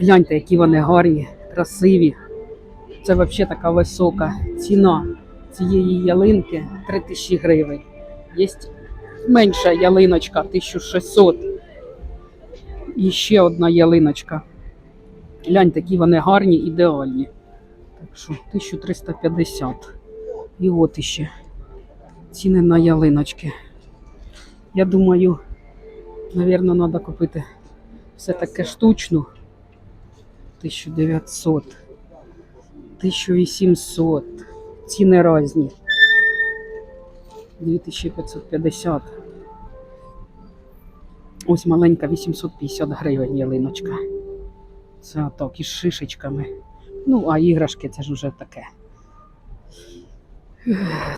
Гляньте, які вони гарні, красиві. Це взагалі така висока ціна цієї ялинки 3000 гривень. Є менша ялиночка 1600. І ще одна ялиночка. Гляньте, які вони гарні, ідеальні. Так що 1350. І от іще ціни на ялиночки. Я думаю, Навірно, треба купити все таке штучну. 1900, 1800. Ціни різні. 2550. Ось маленька 850 гривень ялиночка. Це так, із шишечками. Ну, а іграшки це ж вже таке.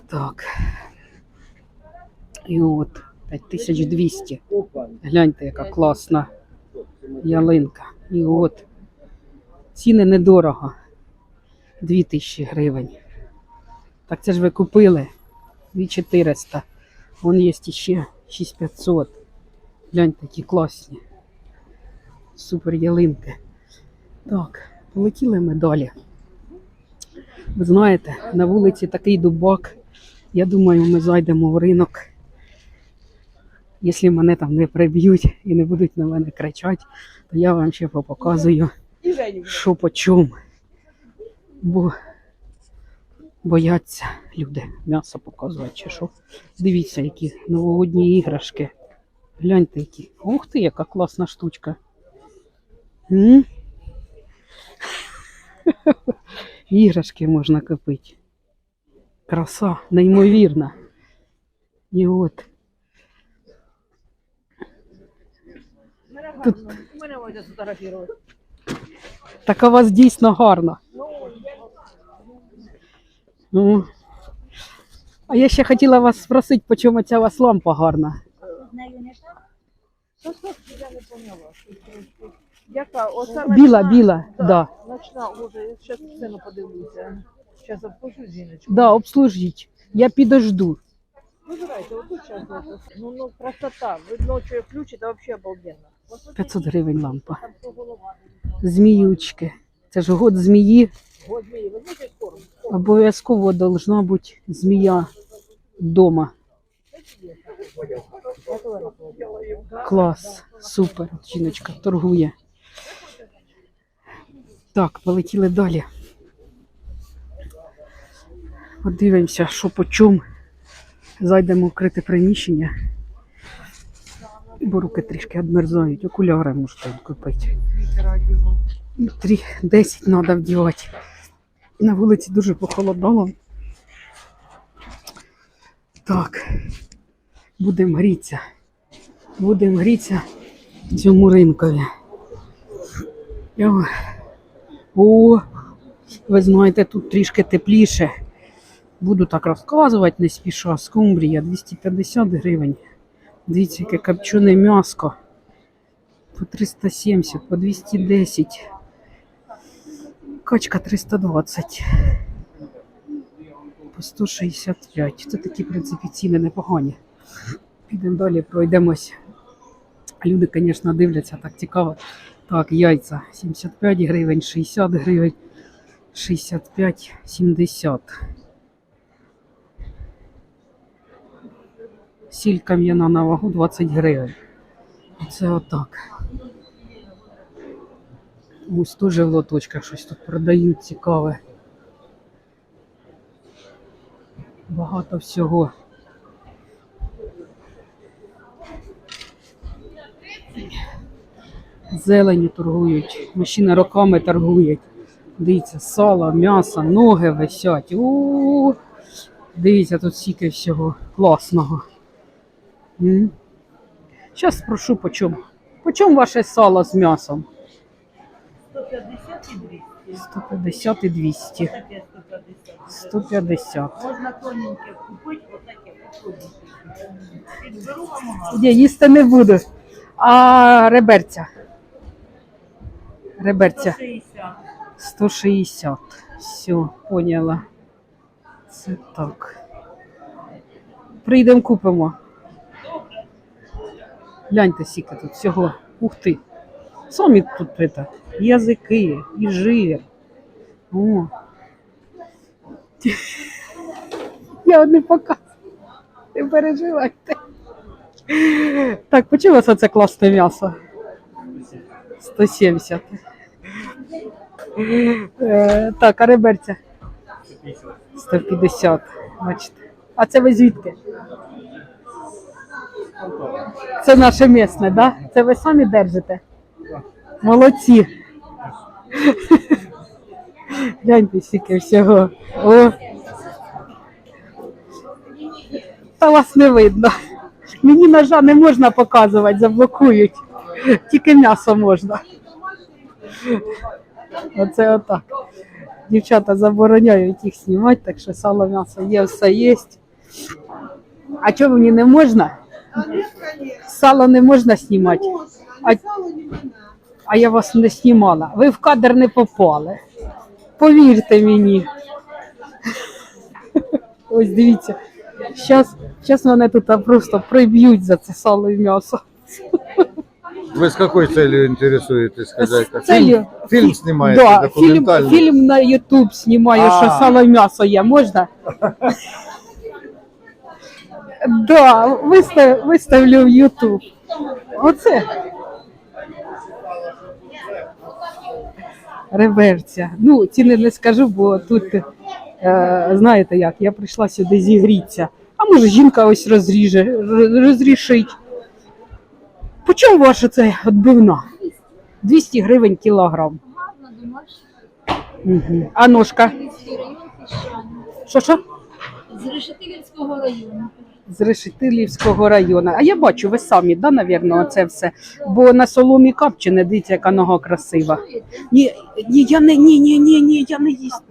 Так. І от 5200. Гляньте, яка класна ялинка. І от ціни недорого. 2000 гривень. Так це ж ви купили 2400. Вон є ще 6500. Гляньте, які класні. Супер ялинки. Так, полетіли ми далі. Ви знаєте, на вулиці такий дубак. Я думаю, ми зайдемо в ринок. Якщо мене там не приб'ють і не будуть на мене кричати, то я вам ще показую, що по чому. Бо бояться люди м'ясо показувати чи що. Дивіться, які новогодні іграшки. Гляньте, які. Ух ти, яка класна штучка. М? Іграшки можна купити. Краса, неймовірна. І от. Тут Мене можна сфотографувати. Така у вас дійсно гарна. Ну. А я ще хотіла вас спросити, по чому ця у вас лампа гарна. Що, що, я. Яка? Оця Біла, біла, Да. да. Ночна, може, я зараз сцену подивлюся. Зараз обхожу жіночку. Да, обслужіть. Я підожду. Вибирайте, отут зараз. Ну, ну, красота. Ви ночі включите, взагалі обалденно. Ось 500 гривень лампа. Зміючки. Це ж год змії. Обов'язково должна бути змія вдома. Клас, супер. Жіночка торгує. Так, полетіли далі. Подивимося, що по чому. Зайдемо в вкрите приміщення. Бо руки трішки відмерзають. Окуляри можете купити. І Три, 10 треба вдівати. На вулиці дуже похолодало. Так, будемо грітися. Будемо грітися цьому ринкові. О, О, ви знаєте, тут трішки тепліше. Буду так розказувати, не спіша. Скумбрія 250 гривень. Дивіться, яке копчене м'яско. По 370, по 210. Качка 320. По 165. Це такі, в принципі, ціни непогані. Підемо далі, пройдемось. Люди, звісно, дивляться, так цікаво. Так, яйця 75 гривень, 60 гривень, 65, 70. Сіль кам'яна на вагу 20 гривень. Це отак. Ось теж в лоточках щось тут продають цікаве. Багато всього. Зелені торгують, мужчини роками торгують. Дивіться, сало, м'ясо, ноги висять. У, Дивіться, тут стільки всього класного. Зараз спрошу, по чому. По чому ваше сало з м'ясом? 150 і 200. 150 і 200. 150. 150. Можна тоненьке купити, отаке. Підберу вам гарно. Я їсти не буду. А реберця. Реберця 160. 160. Все, поняла. Це так. Прийдемо купимо. Гляньте, скільки тут всього. Ух ти. Самі тут это, язики, і жир. О. Я не показую. Не переживайте. Так, по чому це класне м'ясо? 170. Е, так, а реберця? 150. Бачите. А це ви звідки? Це наше місне, так? Да? Це ви самі держите? Молодці. Гляньте скільки всього. О. Та вас не видно. Мені ножа не можна показувати, заблокують. Тільки м'ясо можна. Оце отак. Дівчата забороняють їх знімати, так що сало м'ясо є, все є. А чого мені не можна? Сало не можна знімати. А, а я вас не знімала. Ви в кадр не попали. Повірте мені. Ось дивіться. Щас, щас мене тут просто приб'ють за це сало і м'ясо. Вы с какой целью интересуетесь, хозяйка? З целью- Фильм, фильм снимаете, Да, фільм, документальный? фільм на YouTube знімаю, що А. сало і м'ясо є. Можна? да, вистав, виставлю в YouTube. Оце. Реверця. Ну, ціни не скажу, бо тут, е, знаєте як, я прийшла сюди зігрітися. А може жінка ось розріже, розрішить. По чому ваша це відбивна? 200 гривень кілограм. Угу. А ножка? Що що? З Решетилівського району. З Решетилівського району. А я бачу, ви самі, да, навірно, це все. Бо на соломі капчене, дивіться, яка нога красива. Ні, ні, я не, ні, ні, ні, ні, я не їсть.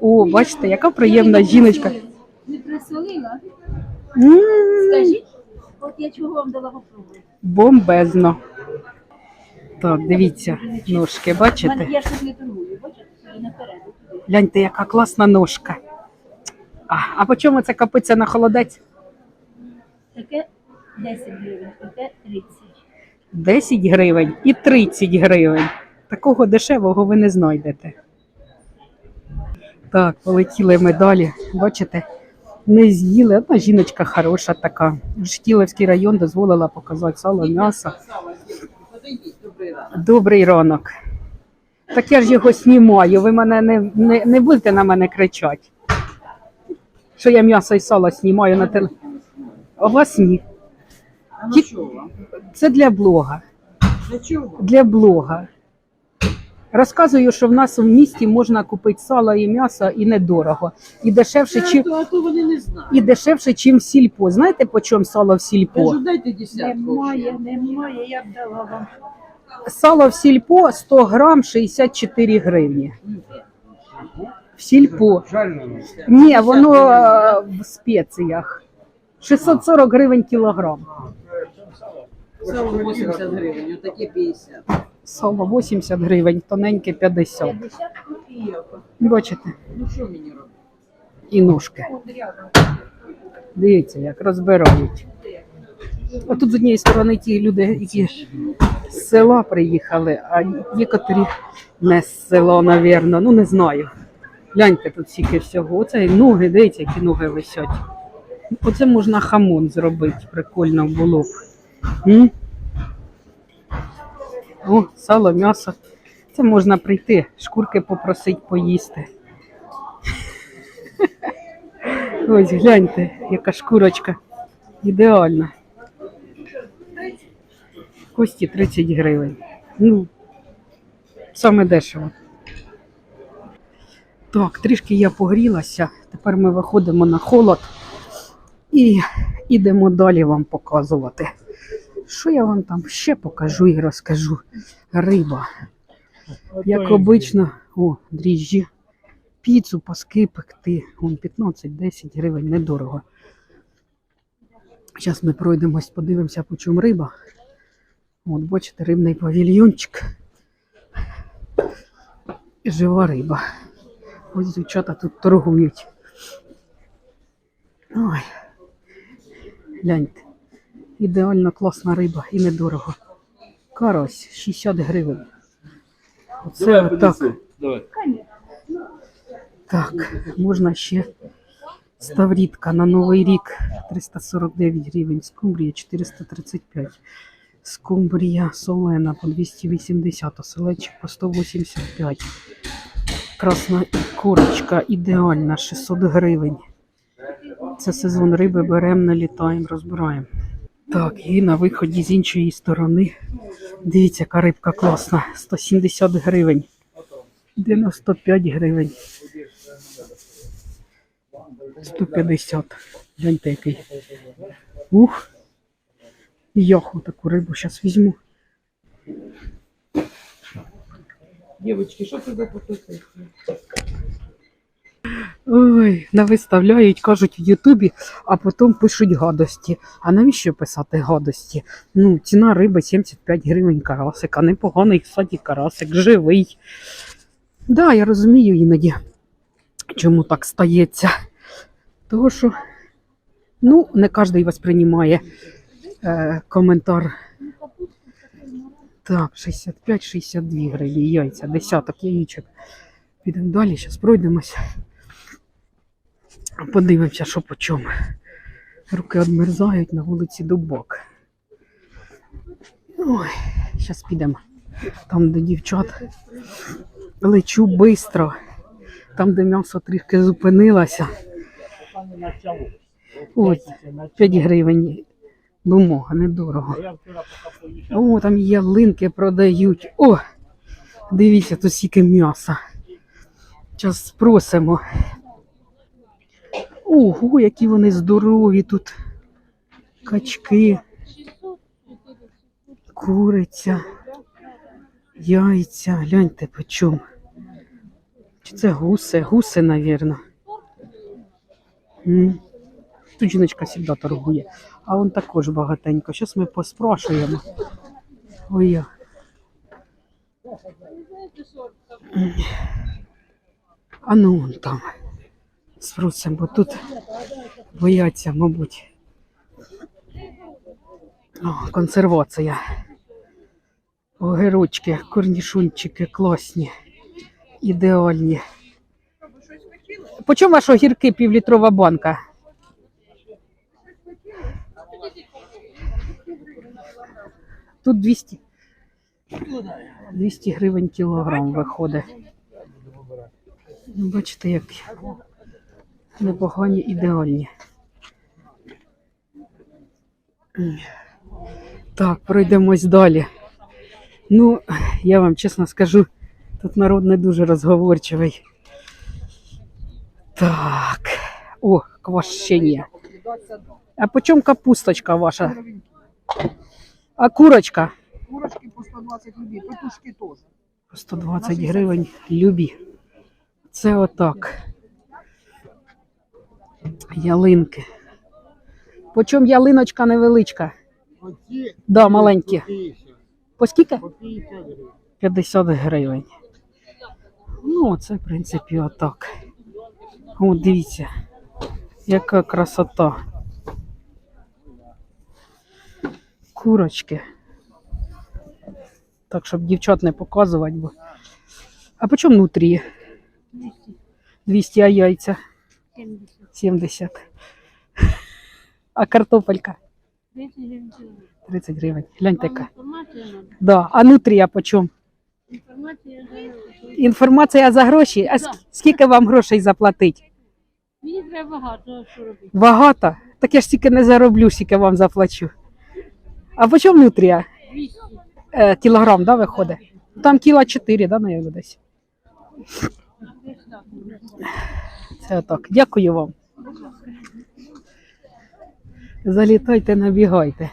О, бачите, яка приємна жіночка. Не присолила? Скажіть, от я чого вам дала попробувати. Бомбезно. Так, дивіться, ножки, бачите? я ж не торгую, бачите? Гляньте, яка класна ножка. А, а по чому це капиться на холодець? Таке 10 гривень, таке 30. 10 гривень і 30 гривень. Такого дешевого ви не знайдете. Так, полетіли ми далі. Бачите, не з'їли. Одна жіночка хороша така. Жтілевський район дозволила показати сало, м'ясо. Добрий ранок. Так я ж його знімаю. Ви мене не, не, не будете на мене кричати. Що я м'ясо і сало знімаю на теле. У вас ні. Ті- Це для блога. Для блога. Розказую, що в нас в місті можна купити сало і м'ясо і недорого. І дешевше, чим, А то вони не знають. і дешевше, чим в сільпо. Знаєте, по чому сало в сільпо? Кажу, дайте десятку. Немає, немає, я б дала вам. Сало в сільпо 100 грам 64 гривні. В сільпо. Ні, воно е, в спеціях. 640 гривень кілограм. Сало 80 гривень, отакі 50. Сало 80 гривень, тоненьке 50. 50. Бачите? Ну що мені робити? І ножки. Дивіться, як розбирають. А тут з однієї сторони ті люди, які з села приїхали, а некоторі не з села, напевно. Ну не знаю. Гляньте тут стільки всього. Оце і ноги, дивіться, які ноги висять. Оце можна хамон зробити, прикольно було б. М? О, сало, м'ясо. Це можна прийти, шкурки попросити поїсти. Ось гляньте, яка шкурочка. Ідеальна. Кості 30 гривень. Ну, саме дешево. Так, трішки я погрілася. Тепер ми виходимо на холод і йдемо далі вам показувати. Що я вам там ще покажу і розкажу? Риба. Як обично, о, дріжджі. Піцу, паски пекти. Вон 15-10 гривень, недорого. Зараз ми пройдемось, подивимося, по чому риба. От, бачите, рибний павільйончик. Жива риба. Ось дівчата тут торгують. Ой. Гляньте. Ідеально класна риба і недорого. Карась 60 гривень. Оце отак. Так, можна ще ставрідка на Новий рік 349 гривень, скумбрія 435. Скумбрія солена по 280, оселедчик по 185. Красна корочка ідеальна 600 гривень. Це сезон риби, беремо, налітаємо, розбираємо. Так, і на виході з іншої сторони. Дивіться, яка рибка класна. 170 гривень. 95 гривень. 150. Гляньте який. Ух. Яху таку рибу зараз візьму. Девочки, що це за фотосесія? Ой, навиставляють, кажуть в Ютубі, а потім пишуть гадості. А навіщо писати гадості? Ну, ціна риби 75 гривень карасик, а непоганий, кстати, карасик, живий. Да, я розумію іноді, чому так стається. Того що, ну, не кожен восприймає е, коментар. Так, 65-62 гривні яйця, десяток яєчок. Підемо далі, зараз пройдемось. Подивимося, що по чому. Руки одмерзають на вулиці Дубок. Ой, зараз підемо. Там, де дівчат. Лечу швидко. Там, де м'ясо трішки зупинилося. Ось, 5 гривень. Бумага, недорого. О, там ялинки продають. О! Дивіться, тут стільки м'яса. Зараз спросимо. Ого, які вони здорові тут. Качки, куриця, яйця. Гляньте по чому. Чи це гуси? Гуси, навірно. Тут жіночка завжди торгує. А он також багатенько. Зараз ми поспрашуємо. Ой. А ну вон там. Спросимо, бо тут бояться, мабуть. О, консервація. Огірочки, корнішунчики класні, ідеальні. По чому ваші огірки півлітрова банка? Тут 200. 200 гривень кілограм виходить. Ну, Бачите, як непогані, ідеальні. Так, пройдемось далі. Ну, я вам чесно скажу, тут народ не дуже розговорчивий. Так. О, квашення. А по чому капусточка ваша? А курочка? Курочки по 120 рублей, петушки тоже. По 120 гривень любі. Це отак. Ялинки. По чому ялиночка невеличка? Да, маленькі. По скільки? 50 гривень. Ну, це, в принципі, отак. О, дивіться, яка красота. Курочки. Так, щоб дівчат не показувати, бо. А по чому нутрії? 200, а яйця? 70. А картопелька? 30 гривень. Гляньте яка. Да. А нутрія по чому? Інформація за Інформація за гроші. А ск- скільки вам грошей заплатить? Мені треба багато що робити. Багато? Так я ж тільки не зароблю, скільки вам заплачу. А по чому нутрія? Е, кілограм, да, виходить? Там кіла 4, да, наверное, десь. Це так. Дякую вам. Залітайте, набігайте.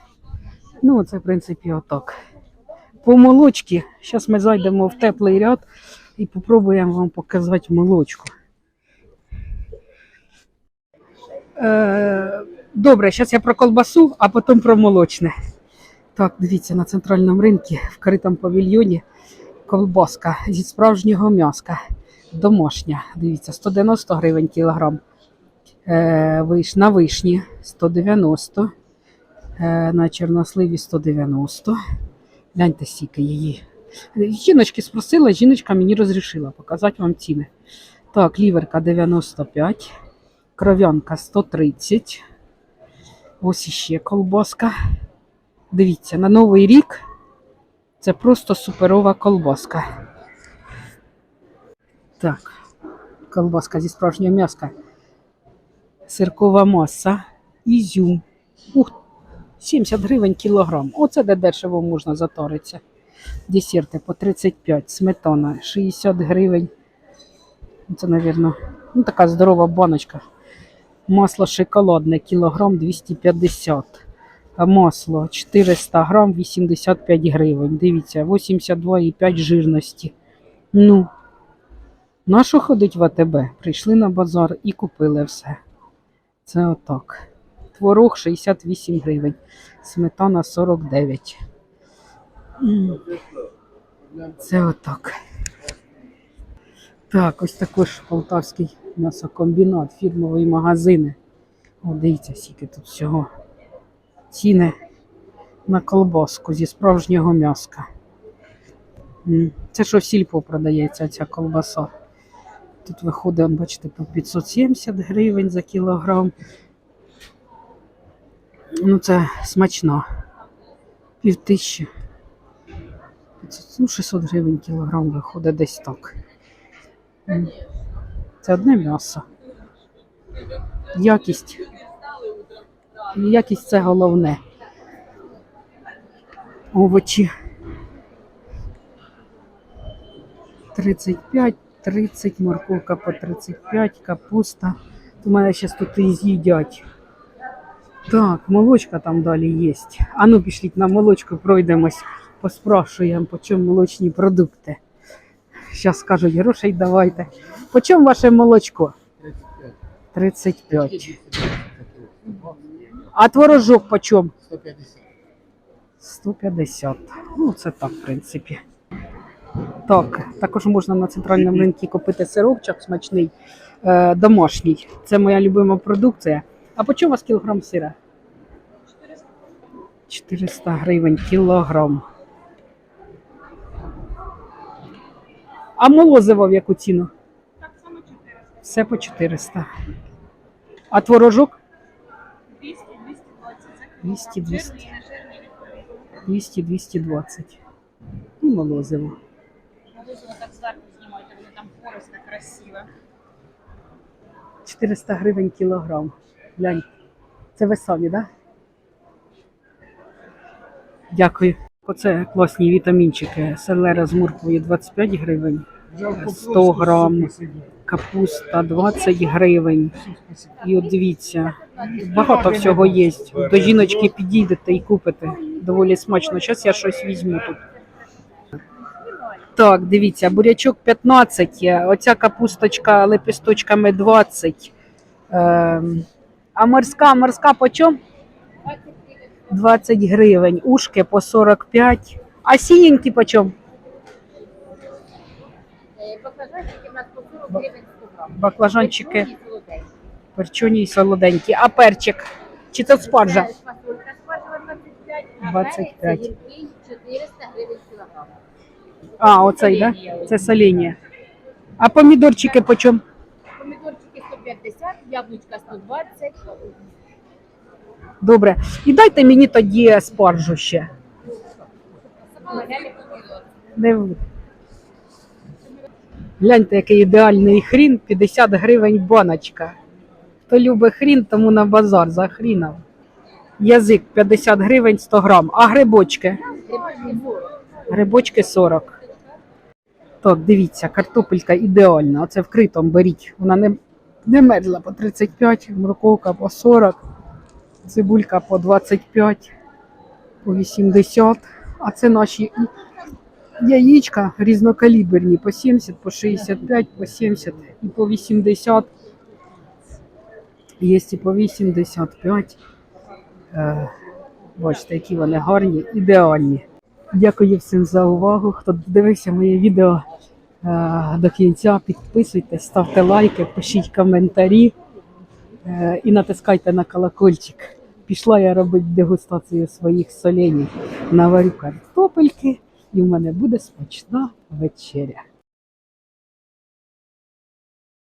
Ну, це, в принципі, отак. По молочці, зараз ми зайдемо в теплий ряд і попробуємо вам показати молочку. Е, добре, зараз я про колбасу, а потім про молочне. Так, дивіться, на центральному ринку в критому павільйоні колбаска зі справжнього м'яска. Домашня, дивіться, 190 гривень кілограм. Е, на вишні 190, е, на чорносливі 190, Гляньте стільки її. Жіночки спросила, жіночка мені розрішила показати вам ціни. Так, ліверка 95, кров'янка 130. Ось іще колбаска. Дивіться, на Новий рік це просто суперова колбаска. Так, колбаска зі справжнього м'яска. Сиркова маса, ізюм. Ух, 70 гривень кілограм. Оце де дешево можна заторитися. Десерти по 35, сметана 60 гривень. Це, мабуть, ну, така здорова баночка. Масло шоколадне, кілограм 250. А масло 400 грам 85 гривень. Дивіться, 82,5 жирності. Ну, на що ходить в АТБ? Прийшли на базар і купили все. Це отак. Творог 68 гривень. Сметана 49. Це отак. Так, ось також полтавський м'ясокомбінат, фірмові магазини. О, дивіться, скільки тут всього. Ціни на колбаску зі справжнього м'яска. Це що в сільпо продається ця колбаса. Тут виходить, бачите, по 570 гривень за кілограм. Ну, це смачно. Пів тисячі. Ну, 600 гривень кілограм виходить десь так. Це одне м'ясо. Якість. Якість це головне. Овочі. 35, 30, морковка по 35, капуста. У мене зараз тут і з'їдять. Так, молочка там далі є. А ну пішліть на молочку, пройдемось, поспрашуємо, по чому молочні продукти. Зараз скажуть, грошей давайте. По чому ваше молочко? 35. 35. А творожок по чому? 150. Ну, це так, в принципі. Так, також можна на центральному ринку купити сиропчик смачний, е, домашній. Це моя любима продукція. А по чому у вас кілограм сира? 400 гривень кілограм. А молозиво в яку ціну? Так само 400. Все по 400. А творожок? 200, 220. 200, 200. Жирний, нежирний відповідно. 200, 220. І молозиво. Молозиво так зверху знімайте, вони там поросте красиво. 400 гривень кілограм. Глянь. Це ви самі, так? Да? Дякую. Оце класні вітамінчики. Селера з морквою 25 гривень, 100 грам, капуста 20 гривень. І от дивіться, багато всього є. До жіночки підійдете і купите. Доволі смачно. Зараз я щось візьму тут. Так, дивіться, бурячок 15, оця капусточка лепісточками 20. Ем, а морська, морська по чому? 20 гривень, ушки по 45. А синенькі по чому? Баклажанчики перчоні і солоденькі. А перчик? Чи це спаржа? Фасолька спаржева 25, а 25. перець гіркий 400 гривень кілограм. А, оцей, да? Це соління. А помідорчики по чому? Помідорчики 150, яблучка 120. Добре. І дайте мені тоді спаржу ще. Не... Гляньте, який ідеальний хрін, 50 гривень баночка. Хто любить хрін, тому на базар за. Язик 50 гривень 100 грам. А грибочки? Грибочки 40. Грибочки 40. Так, дивіться, картопелька ідеальна. Оце вкритом беріть. Вона не, не мерзла по 35, морковка по 40, цибулька по 25, по 80. А це наші яєчка різнокаліберні по 70, по 65, по 70 і по 80. Є і по 85. Е, бачите, які вони гарні, ідеальні. Дякую всім за увагу. Хто дивився моє відео е, до кінця, підписуйтесь, ставте лайки, пишіть коментарі е, і натискайте на колокольчик. Пішла я робити дегустацію своїх соленій. Наварю картопельки, і в мене буде смачна вечеря.